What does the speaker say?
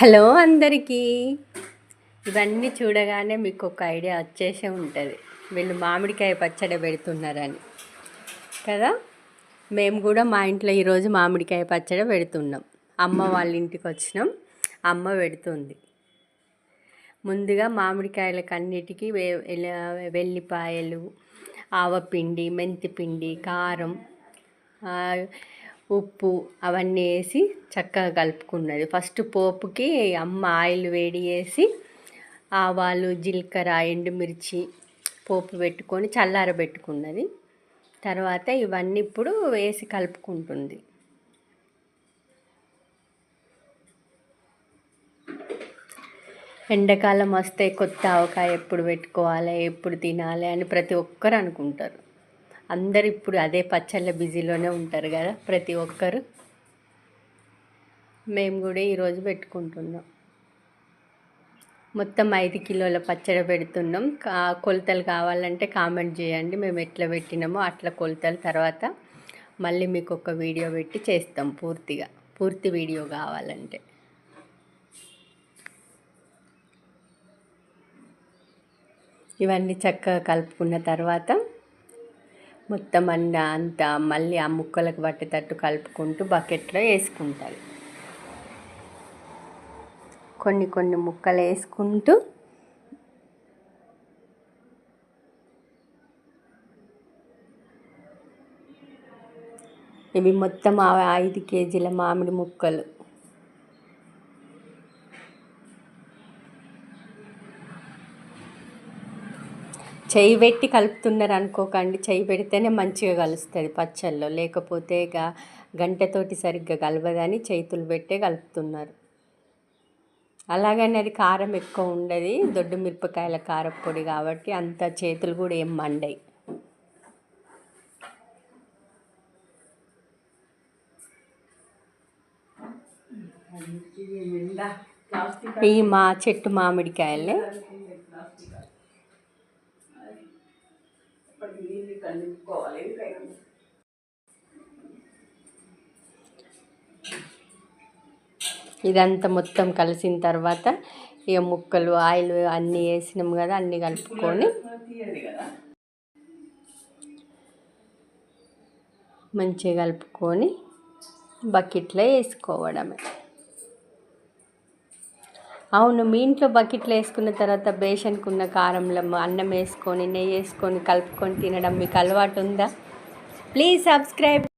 Hello అందరికీ. ఇవన్నీ చూడగానే మీకు ఒక ఐడియా వచ్చేసే ఉంటుంది. వీళ్ళు మామిడికాయ పచ్చడి పెడుతున్నారని. కదా? మేము కూడా మా ఇంట్లో ఈరోజు మామిడికాయ పచ్చడి పెడుతున్నాం. అమ్మ వాళ్ళ ఇంటికి వచ్చినాం. అమ్మ పెడుతుంది. ముందుగా మామిడికాయలకు అన్నిటికీ వెల్లిపాయలు ఆవపిండి మెంతిపిండి కారం ఉప్పు అవన్నీ వేసి చక్కగా కలుపుకున్నది. ఫస్ట్ పోపుకి అమ్మ ఆయిల్ వేడి చేసి ఆవాలు జీలకర్ర ఎండుమిర్చి పోపు పెట్టుకొని చల్లారబెట్టుకున్నది తర్వాత ఇవన్నీ ఇప్పుడు వేసి కలుపుకుంటుంది. ఎండాకాలం వస్తే కొత్త ఆవకాయ ఎప్పుడు పెట్టుకోవాలి ఎప్పుడు తినాలి అని ప్రతి ఒక్కరు అనుకుంటారు. అందరు ఇప్పుడు అదే పచ్చళ్ళ బిజీలోనే ఉంటారు కదా ప్రతి ఒక్కరు. మేము కూడా ఈరోజు పెట్టుకుంటున్నాం. మొత్తం ఐదు కిలోల పచ్చడి పెడుతున్నాం. కా కొలతలు కావాలంటే కామెంట్ చేయండి. మేము ఎట్లా పెట్టినామో అట్లా కొలతల తర్వాత మళ్ళీ మీకు ఒక వీడియో పెట్టి చేస్తాం పూర్తిగా. పూర్తి వీడియో కావాలంటే. ఇవన్నీ చక్కగా కలుపుకున్న తర్వాత మొత్తం అన్న అంతా మళ్ళీ ఆ ముక్కలకు పట్టేటట్టు కలుపుకుంటూ బకెట్లో వేసుకుంటారు. కొన్ని కొన్ని ముక్కలు వేసుకుంటూ ఇవి మొత్తం ఆ ఐదు కేజీల మామిడి ముక్కలు. చెయ్యి పెట్టి కలుపుతున్నారు అనుకోకండి. చెయ్యి పెడితేనే మంచిగా కలుస్తుంది పచ్చళ్ళలో లేకపోతే ఇక గంటతోటి సరిగ్గా కలవదని చేతులు పెట్టే కలుపుతున్నారు. అలాగని అది కారం ఎక్కువ ఉండదు. దొడ్డు మిరపకాయల కారపొడి కాబట్టి అంత చేతులు కూడా ఏం మండయి. ఈ మా చెట్టు మామిడికాయలే. ఇదంతా మొత్తం కలిసిన తర్వాత ఇక ముక్కలు ఆయిల్ అన్నీ వేసినాం కదా అన్నీ కలుపుకొని మంచిగా కలుపుకొని బకెట్లో వేసుకోవడమే. అవును మీ ఇంట్లో బకెట్లు వేసుకున్న తర్వాత బేషన్కున్న కారంలో అన్నం వేసుకొని నెయ్యి వేసుకొని కలుపుకొని తినడం మీకు అలవాటు ఉందా? Please subscribe